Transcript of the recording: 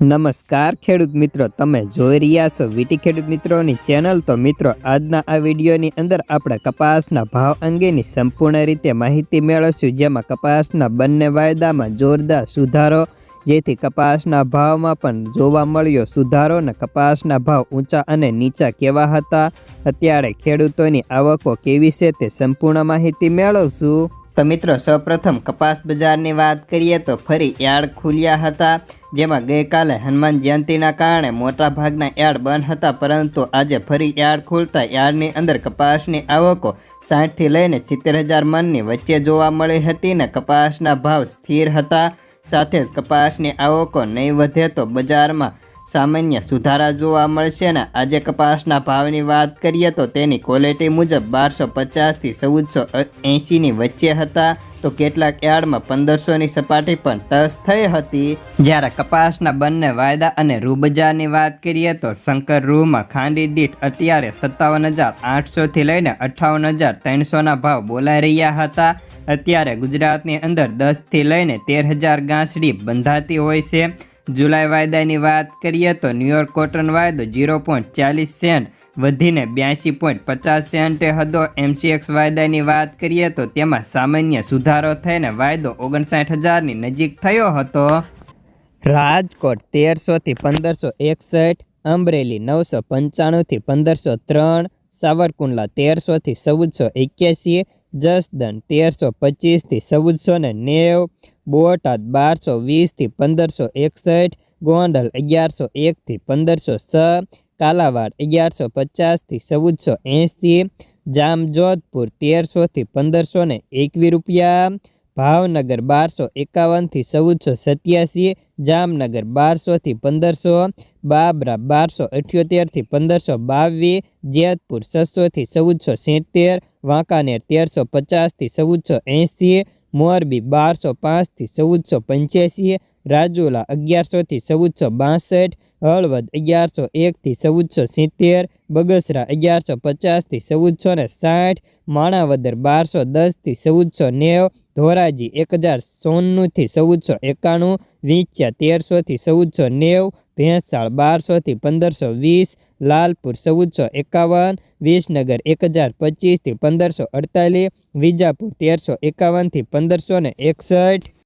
નમસ્કાર ખેડૂત મિત્રો, તમે જોઈ રહ્યા છો વીટી ખેડૂત મિત્રોની ચેનલ. તો મિત્રો, આજના આ વિડીયોની અંદર આપણે કપાસના ભાવ અંગેની સંપૂર્ણ રીતે માહિતી મેળવશું, જેમાં કપાસના બંને વાયદામાં જોરદાર સુધારો, જેથી કપાસના ભાવમાં પણ જોવા મળ્યો સુધારો ને કપાસના ભાવ ઊંચા અને નીચા કેવા હતા. અત્યારે ખેડૂતોની આવકો કેવી છે તે સંપૂર્ણ માહિતી મેળવશું. તો મિત્રો, સૌપ્રથમ કપાસ બજારની વાત કરીએ તો ફરી યાર્ડ ખુલ્યા હતા, જેમાં ગઈકાલે હનુમાન જયંતિના કારણે મોટા ભાગના યાર્ડ બંધ હતા, પરંતુ આજે ફરી યાર્ડ ખુલતા યાર્ડની અંદર કપાસની આવકો સાઠથી લઈને સિત્તેર હજાર મનની વચ્ચે જોવા મળી હતી ને કપાસના ભાવ સ્થિર હતા. સાથે જ કપાસની આવકો નહીં વધે તો બજારમાં સામાન્ય સુધારા જોવા મળશે અને આજે કપાસના ભાવની વાત કરીએ તો તેની ક્વોલિટી મુજબ બારસો પચાસથી ચૌદસો એંશીની વચ્ચે હતા. તો કેટલાક યાર્ડમાં પંદરસોની સપાટી પણ ટચ થઈ હતી. જ્યારે કપાસના બંને વાયદા અને રૂબજારની વાત કરીએ તો શંકર રૂમાં ખાંડી દીઠ અત્યારે સત્તાવન હજાર આઠસોથી લઈને અઠ્ઠાવન હજાર ત્રણસોના ભાવ બોલાઈ રહ્યા હતા. અત્યારે ગુજરાતની અંદર દસથી લઈને તેર હજાર ગાંસડી બંધાતી હોય છે. જુલાઈ વાયદાની વાત કરીએ તો ન્યુયોર્ક કોટન વાયદો ઝીરો પોઈન્ટ ચાલીસ સેન્ટ, વધીને બ્યાસી પોઈન્ટ પચાસ સેન્ટે હતો. એમસીએક્સ વાયદાની વાત કરીએ તો તેમાં સામાન્ય સુધારો થઈને વાયદો ઓગણસાઠ હજારની નજીક થયો હતો. રાજકોટ તેરસોથી પંદરસો એકસઠ, અમરેલી નવસો પંચાણુંથી પંદરસો ત્રણ, સાવરકુંડલા તેરસોથી ચૌદસો એક્યાસી જસદન તેરસો પચીસથી ચૌદસો ને નેવ બોટાદ બારસો વીસથી પંદરસો એકસઠ, ગોંડલ અગિયારસો એકથી પંદરસો છ, કાલાવાડ અગિયારસો પચાસથી ચૌદસો એંસી જામજોધપુર તેરસોથી પંદરસો ને એકવીસ રૂપિયા, ભાવનગર બારસો એકાવનથી ચૌદસો સત્યાસી, જામનગર બારસોથી પંદરસો, બાબરા બારસો અઠ્યોતેરથી પંદરસો બાવીસ, જેતપુર છસોથી ચૌદસો સિત્તેર, વાંકાનેર તેરસો પચાસથી ચૌદસો એંસી મોરબી બારસો પાંચથી ચૌદસો પંચ્યાસી રાજુલા અગિયારસોથી ચૌદસો બાસઠ, હળવદ અગિયારસો એકથી ચૌદસો સિત્તેર, બગસરા અગિયારસો પચાસથી ચૌદસો ને સાઠ, માણાવદર બારસો દસથી ચૌદસો નેવ, ધોરાજી એક હજાર સોન્નુંથી ચૌદસો એકાણું, વિંછ્યા તેરસોથી ચૌદસો નેવ, ભેંસાળ બારસોથી પંદરસો વીસ, લાલપુર ચૌદસો એકાવન, વિસનગર એક હજાર પચીસથી પંદરસો અડતાલીસ, વિજાપુર તેરસો એકાવનથી પંદરસો ને એકસઠ.